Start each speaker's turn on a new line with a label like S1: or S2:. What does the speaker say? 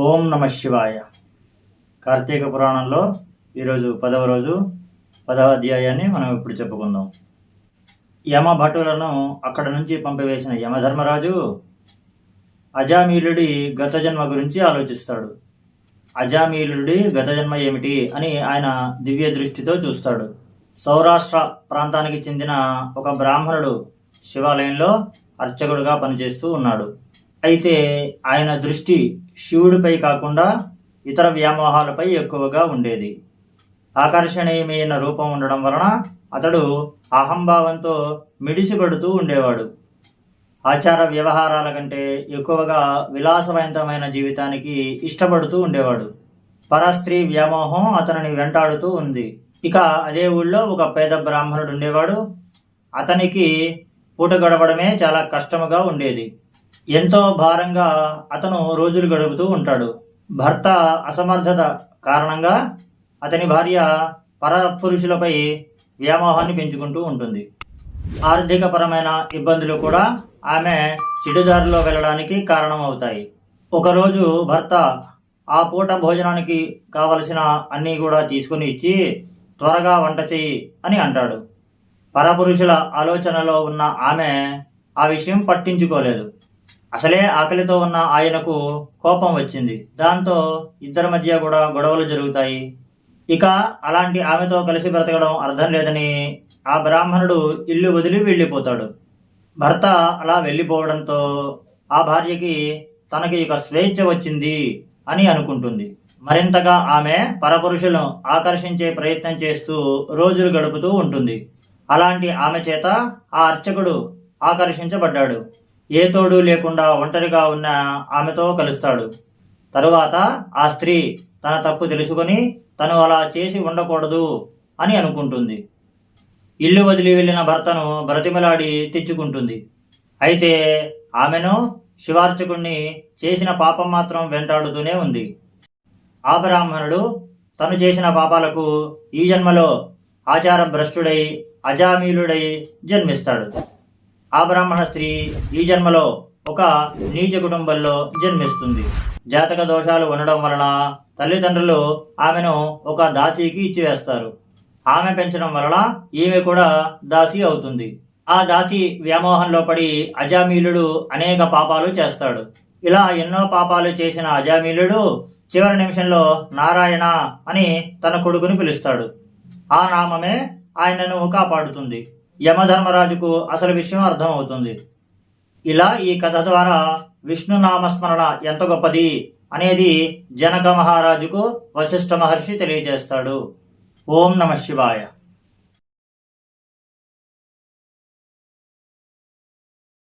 S1: ఓం నమ శివాయ. కార్తీక పురాణంలో ఈరోజు పదవ రోజు పదవ అధ్యాయాన్ని మనం ఇప్పుడు చెప్పుకుందాం. యమ భటులను అక్కడ నుంచి పంపివేసిన యమధర్మరాజు అజామీలుడి గత జన్మ గురించి ఆలోచిస్తాడు. అజామీలుడి గత జన్మ ఏమిటి అని ఆయన దివ్య దృష్టితో చూస్తాడు. సౌరాష్ట్ర ప్రాంతానికి చెందిన ఒక బ్రాహ్మణుడు శివాలయంలో అర్చకుడుగా పనిచేస్తూ ఉన్నాడు. అయితే ఆయన దృష్టి శివుడిపై కాకుండా ఇతర వ్యామోహాలపై ఎక్కువగా ఉండేది. ఆకర్షణీయమైన రూపం ఉండడం వలన అతడు అహంభావంతో మిడిసిపడుతూ ఉండేవాడు. ఆచార వ్యవహారాల కంటే ఎక్కువగా విలాసవంతమైన జీవితానికి ఇష్టపడుతూ ఉండేవాడు. పరస్త్రీ వ్యామోహం అతనిని వెంటాడుతూ ఉంది. ఇక అదే ఊళ్ళో ఒక పేద బ్రాహ్మణుడు ఉండేవాడు. అతనికి పూట గడవడమే చాలా కష్టముగా ఉండేది. ఎంతో భారంగా అతను రోజులు గడుపుతూ ఉంటాడు. భర్త అసమర్థత కారణంగా అతని భార్య పరపురుషులపై వ్యామోహాన్ని పెంచుకుంటూ ఉంటుంది. ఆర్థికపరమైన ఇబ్బందులు కూడా ఆమె చెడుదారిలో వెళ్ళడానికి కారణమవుతాయి. ఒకరోజు భర్త ఆ పూట భోజనానికి కావలసిన అన్నీ కూడా తీసుకుని ఇచ్చి త్వరగా వంట చెయ్యి అని అంటాడు. పరపురుషుల ఆలోచనలో ఉన్న ఆమె ఆ విషయం పట్టించుకోలేదు. అసలే ఆకలితో ఉన్న ఆయనకు కోపం వచ్చింది. దాంతో ఇద్దరి మధ్య కూడా గొడవలు జరుగుతాయి. ఇక అలాంటి ఆమెతో కలిసి బ్రతకడం అర్థం లేదని ఆ బ్రాహ్మణుడు ఇల్లు వదిలి వెళ్ళిపోతాడు. భర్త అలా వెళ్ళిపోవడంతో ఆ భార్యకి తనకి ఇక స్వేచ్ఛ వచ్చింది అని అనుకుంటుంది. మరింతగా ఆమె పరపురుషులను ఆకర్షించే ప్రయత్నం చేస్తూ రోజులు గడుపుతూ ఉంటుంది. అలాంటి ఆమె చేత ఆ అర్చకుడు ఆకర్షించబడ్డాడు. ఏ తోడు లేకుండా ఒంటరిగా ఉన్న ఆమెతో కలుస్తాడు. తరువాత ఆ స్త్రీ తన తప్పు తెలుసుకొని తను అలా చేసి ఉండకూడదు అని అనుకుంటుంది. ఇల్లు వదిలి వెళ్ళిన భర్తను బ్రతిమలాడి తెచ్చుకుంటుంది. అయితే ఆమెను శివార్చకుణ్ణి చేసిన పాపం మాత్రం వెంటాడుతూనే ఉంది. ఆ బ్రాహ్మణుడు తను చేసిన పాపాలకు ఈ జన్మలో ఆచార భ్రష్టుడై అజామీలుడై జన్మిస్తాడు. ఆ బ్రాహ్మణ స్త్రీ ఈ జన్మలో ఒక నీచ కుటుంబంలో జన్మిస్తుంది. జాతక దోషాలు ఉండడం వలన తల్లిదండ్రులు ఆమెను ఒక దాసీకి ఇచ్చివేస్తారు ఆమె పెంచడం వలన ఈమె కూడా దాసి అవుతుంది. ఆ దాసి వ్యామోహంలో పడి అజామీలుడు అనేక పాపాలు చేస్తాడు. ఇలా ఎన్నో పాపాలు చేసిన అజామీలుడు చివరి నిమిషంలో నారాయణ అని తన కొడుకుని పిలుస్తాడు. ఆ నామమే ఆయనను కాపాడుతుంది. యమధర్మరాజుకు అసలు విషయం అర్థమవుతుంది. ఇలా ఈ కథ ద్వారా విష్ణు నామస్మరణ ఎంత గొప్పది అనేది జనక మహారాజుకు వశిష్ఠ మహర్షి తెలియజేస్తాడు. ఓం నమ శివాయ.